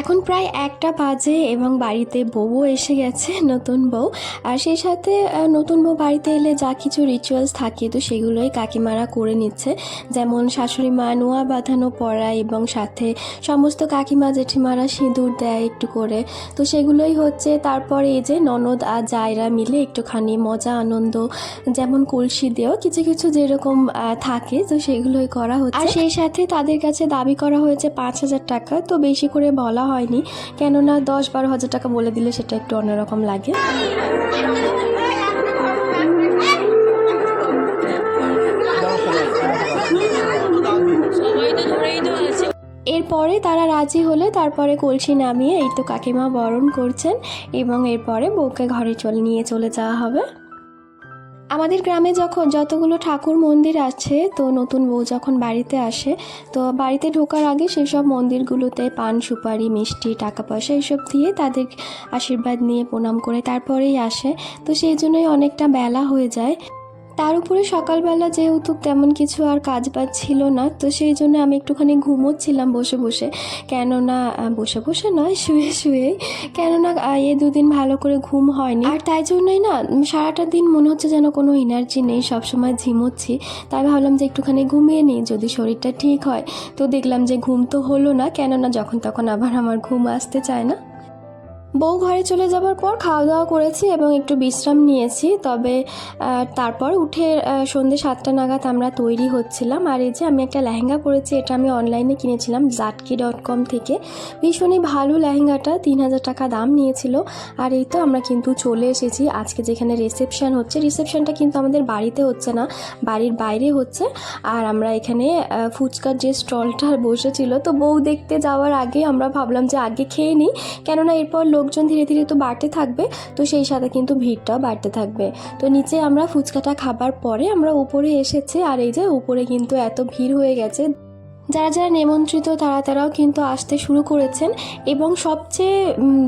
এখন প্রায় একটা বাজে এবং বাড়িতে বউও এসে গেছে, নতুন বউ। আর সেই সাথে নতুন বউ বাড়িতে এলে যা কিছু রিচুয়ালস থাকে তো সেগুলোই কাকিমারা করে নিচ্ছে। যেমন শাশুড়ি মা নোয়া বাঁধানো পড়া এবং সাথে সমস্ত কাকিমা জেঠিমারা সিঁদুর দেয় একটু করে। তো সেগুলোই হচ্ছে, তারপরে এই যে ননদ আর জায়রা মিলে একটুখানি মজা, আনন্দ, যেমন কলসি দেও কিছু কিছু যেরকম থাকে, তো সেগুলোই করা হচ্ছে। আর সেই সাথে তাদের কাছে দাবি করা হয়েছে পাঁচ হাজার টাকা, তো বেশি করে বলা হয়নি। কেননা দশ বারো হাজার টাকা বলে দিলে সেটা একটু অন্যরকম লাগে। এরপরে তারা রাজি হলে তারপরে কলসি নামিয়ে এই তো কাকিমা বরণ করছেন এবং এরপরে বউকে ঘরে চলে, নিয়ে চলে যাওয়া হবে। আমাদের গ্রামে যখন যতগুলো ঠাকুর মন্দির আছে, তো নতুন বউ যখন বাড়িতে আসে, তো বাড়িতে ঢোকার আগে সেই সব মন্দিরগুলোতে পান, সুপারি, মিষ্টি, টাকা পয়সা এইসব দিয়ে তাদের আশীর্বাদ নিয়ে প্রণাম করে তারপরেই আসে। তো সেই জন্যই অনেকটা বেলা হয়ে যায়। তার উপরে সকালবেলা যেহেতু তেমন কিছু আর কাজ বাজ ছিল না, তো সেই জন্য আমি একটুখানি ঘুমোচ্ছিলাম বসে বসে। কেননা বসে বসে নয়, শুয়ে শুয়ে। কেননা এ দুদিন ভালো করে ঘুম হয়নি। আর তাই জন্যই না, সারাটা দিন মনে হচ্ছে যেন কোনো এনার্জি নেই, সবসময় ঝিমোচ্ছি। তাই ভাবলাম যে একটুখানি ঘুমিয়ে নিই, যদি শরীরটা ঠিক হয়। তো দেখলাম যে ঘুম তো হলো না, কেননা যখন তখন আবার আমার ঘুম আসতে চায় না। বউ ঘরে চলে যাবার পর খাওয়া দাওয়া করেছি এবং একটু বিশ্রাম নিয়েছি। তবে তারপর উঠে সন্ধ্যে সাতটা নাগাদ আমরা তৈরি হচ্ছিলাম। আর এই যে আমি একটা লেহেঙ্গা পরেছি, এটা আমি অনলাইনে কিনেছিলাম জাটকি ডট কম থেকে। ভীষণই ভালো লেহেঙ্গাটা, তিন হাজার টাকা দাম নিয়েছিল। আর এই তো আমরা কিন্তু চলে এসেছি। আজকে যেখানে রিসেপশন হচ্ছে, রিসেপশনটা কিন্তু আমাদের বাড়িতে হচ্ছে না, বাড়ির বাইরে হচ্ছে। আর আমরা এখানে ফুচকার যে স্টলটা বসেছিল, তো বউ দেখতে যাওয়ার আগে আমরা ভাবলাম যে আগে খেয়ে নিই। কেননা এরপর লোকজন ধীরে ধীরে তো বাড়তে থাকবে, তো সেই সাথে কিন্তু ভিড়টাও বাড়তে থাকবে। তো নিচে আমরা ফুচকাটা খাবার পরে আমরা উপরে এসেছি, আর এই যে উপরে কিন্তু এত ভিড় হয়ে গেছে। যারা যারা নিমন্ত্রিত, তারা তারাও কিন্তু আসতে শুরু করেছেন। এবং সবচেয়ে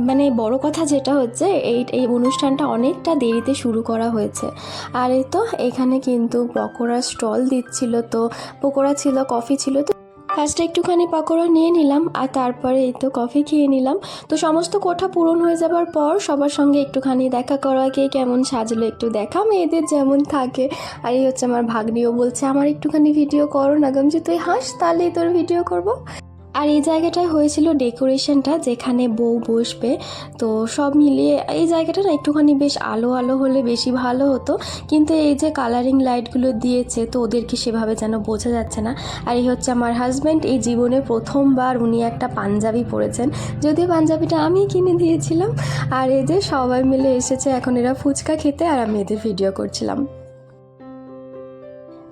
মানে বড় কথা যেটা হচ্ছে, এই এই অনুষ্ঠানটা অনেকটা দেরিতে শুরু করা হয়েছে। আর এই তো, এখানে কিন্তু পকোড়ার স্টল দিচ্ছিল তো, পকোড়া ছিল, কফি ছিল তো ফার্স্টে একটুখানি পাকোড়া নিয়ে নিলাম, আর তারপরে এই তো কফি খেয়ে নিলাম। তো সমস্ত কোঠা পূরণ হয়ে যাবার পর সবার সঙ্গে একটুখানি দেখা করা কে কেমন সাজলো একটু দেখা, মেয়েদের যেমন থাকে। আর এই হচ্ছে আমার ভাগ্নিও বলছে, আমার একটুখানি ভিডিও করো না গমছি তুই হাস তাহলেই তোর ভিডিও করব। আর এই জায়গাটায় হয়েছিল ডেকোরেশনটা যেখানে বউ বসবে। তো সব মিলিয়ে এই জায়গাটা না একটুখানি বেশ আলো আলো হলে বেশি ভালো হতো। কিন্তু এই যে কালারিং লাইটগুলো দিয়েছে, তো ওদেরকে সেভাবে যেন বোঝা যাচ্ছে না। আর এই হচ্ছে আমার হাজব্যান্ড এই জীবনে প্রথমবার উনি একটা পাঞ্জাবি পরেছেন। যদিও পাঞ্জাবিটা আমি কিনে দিয়েছিলাম। আর এই যে সবাই মিলে এসেছে, এখন এরা ফুচকা খেতে, আর আমি এদের ভিডিও করছিলাম।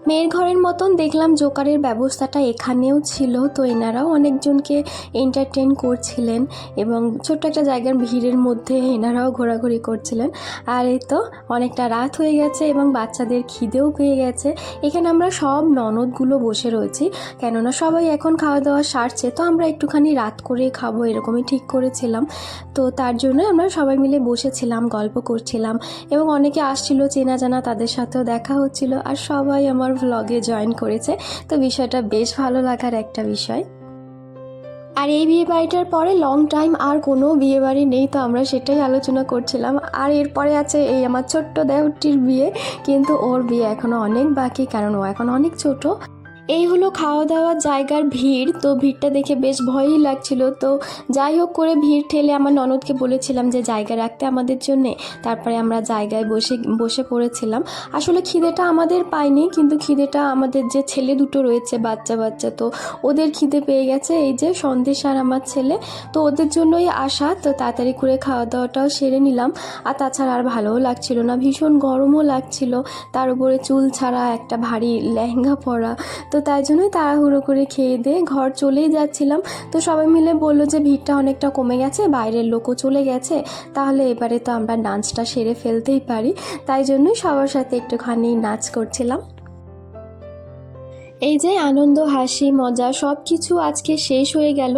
মেয়ের ঘরের মতন দেখলাম জোকারের ব্যবস্থাটা এখানেও ছিল, তো এনারাও অনেকজনকে এন্টারটেন করছিলেন এবং ছোট্ট একটা জায়গার ভিড়ের মধ্যে এনারাও ঘোরাঘুরি করছিলেন। আর এই তো অনেকটা রাত হয়ে গেছে এবং বাচ্চাদের খিদেও পেয়ে গেছে। এখানে আমরা সব ননদগুলো বসে রয়েছি, কেননা সবাই এখন খাওয়া দাওয়া সারছে, তো আমরা একটুখানি রাত করে খাব এরকমই ঠিক করেছিলাম। তো তার জন্য আমরা সবাই মিলে বসেছিলাম, গল্প করছিলাম এবং অনেকে আসছিল চেনা জানা তাদের সাথেও দেখা হচ্ছিল। আর সবাই আমার ভ্লগে জয়েন করেছে। তো বিষয়টা বেশ ভালো লাগার একটা বিষয়। আর এই বিয়ে বাড়িটার পরে লং টাইম আর কোনো বিয়ে বাড়ি নেই, তো আমরা সেটাই আলোচনা করছিলাম। আর এরপরে আছে এই আমার ছোট্ট দেহটির বিয়ে, কিন্তু ওর বিয়ে এখনও অনেক বাকি, কারণ ও এখন অনেক ছোট। এই হলো খাওয়া দাওয়ার জায়গার ভিড়। তো ভিড়টা দেখে বেশ ভয়ই লাগছিল। তো যাই হোক করে ভিড় ঠেলে আমার ননদকে বলেছিলাম যে জায়গা রাখতে আমাদের জন্যে। তারপরে আমরা জায়গায় বসে বসে পড়েছিলাম। আসলে খিদেটা আমাদের পাইনি কিন্তু খিদেটা আমাদের যে ছেলে দুটো রয়েছে বাচ্চা বাচ্চা তো ওদের খিদে পেয়ে গেছে। এই যে সন্দেশ আর আমার ছেলে, তো ওদের জন্যই আসা। তো তাড়াতাড়ি করে খাওয়া দাওয়াটাও সেরে নিলাম। আর তাছাড়া আর ভালোও লাগছিল না। ভীষণ গরমও লাগছিল। তার উপরে চুল ছাড়া একটা ভারী লেহেঙ্গা পরা। তো তাই জন্যই তাড়াহুড়ো করে খেয়ে দিয়ে ঘর চলেই যাচ্ছিলাম। তো সবাই মিলে বলল যে ভিড়টা অনেকটা কমে গেছে, বাইরের লোকও চলে গেছে, তাহলে এবারে তো আমরা নাচটা সেরে ফেলতেই পারি। তাই জন্যই সবার সাথে একটুখানি নাচ করছিলাম। এই যে আনন্দ, হাসি, মজা সব কিছু আজকে শেষ হয়ে গেল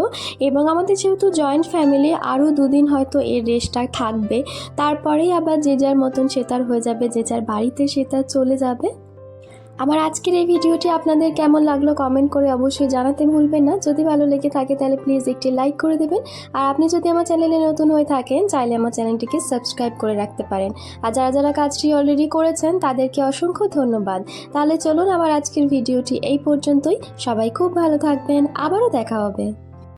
এবং আমাদের যেহেতু জয়েন্ট ফ্যামিলি, আরও দুদিন হয়তো এর রেস্টটা থাকবে। তারপরেই আবার যে যার মতন সে তার হয়ে যাবে, যে যার বাড়িতে সে তার চলে যাবে। আমার আজকের এই ভিডিওটি আপনাদের কেমন লাগল কমেন্ট করে অবশ্যই জানাতে ভুলবেন না। যদি ভালো লেগে থাকে তাহলে প্লিজ একটি লাইক করে দেবেন। আর আপনি যদি আমার চ্যানেলে নতুন হয়ে থাকেন, চাইলে আমার চ্যানেলটিকে সাবস্ক্রাইব করে রাখতে পারেন। আর যারা যারা কাজটি অলরেডি করেছেন, তাদেরকে অসংখ্য ধন্যবাদ। তাহলে চলুন আমার আজকের ভিডিওটি এই পর্যন্তই। সবাই খুব ভালো থাকবেন। আবারও দেখা হবে।